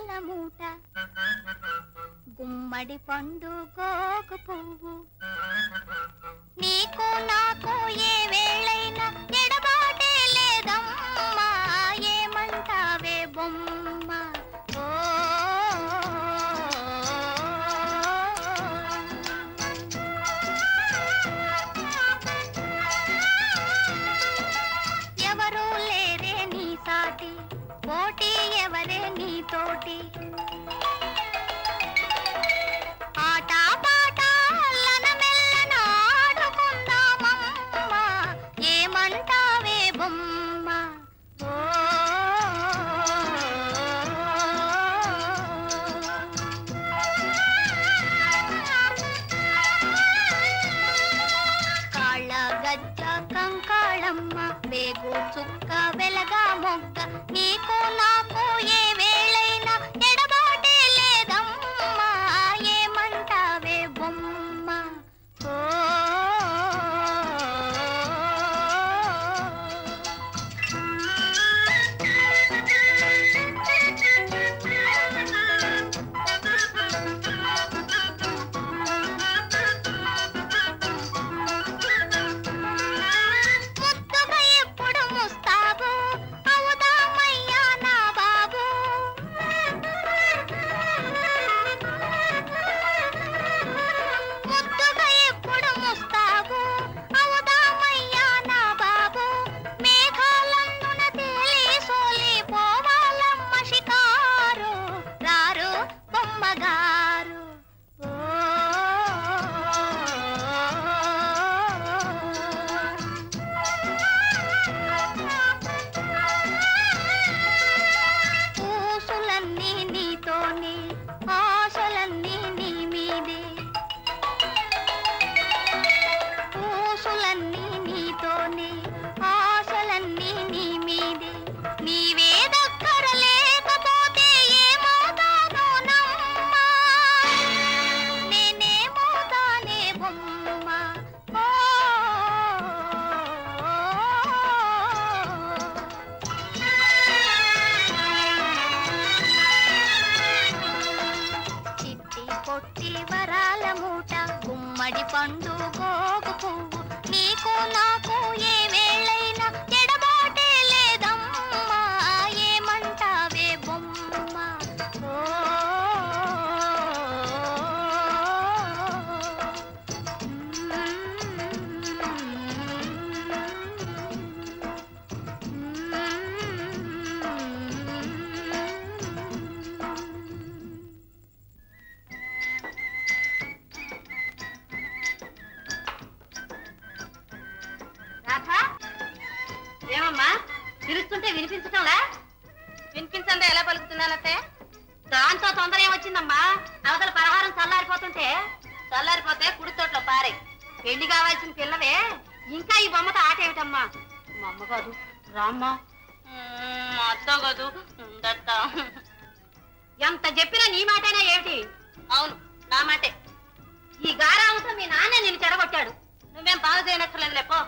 పూల మూట గుమ్మడి పండు గోకు పువ్వు. నీకు నాకు ఏవే నీ ఆట పాట అల్లన ఏమంటావే బొమ్మ? కాళ్ళ గజ్జ కంకాళమ్మ వేగు చుక్క వెలగా మొగ్గ నీకు నా గుమ్మడి పండు గోగు పువ్వు. నీకు నాకు పిలుస్తుంటే వినిపించటంలా? వినిపించండి ఎలా పలుకుతున్నానత్తే దాంతో తొందర ఏమొచ్చిందమ్మా? అవతల పలహారం చల్లారిపోతుంటే? చల్లారిపోతే కుడి తోటలో పారే. పెళ్ళి కావాల్సిన పిల్లవే. ఇంకా ఈ బొమ్మతో ఆట ఏమిటమ్మా? మా అమ్మ కాదు. రామ్మా. మా అత్త కాదు. ఎంత చెప్పినా నీ మాటేనా ఏమిటి? అవును నా మాటే. ఈ గారాంతో మీ నాన్న నిన్ను చెడగొట్టాడు. నువ్వేం బాగా చేయనక్కర్లేదు లేపో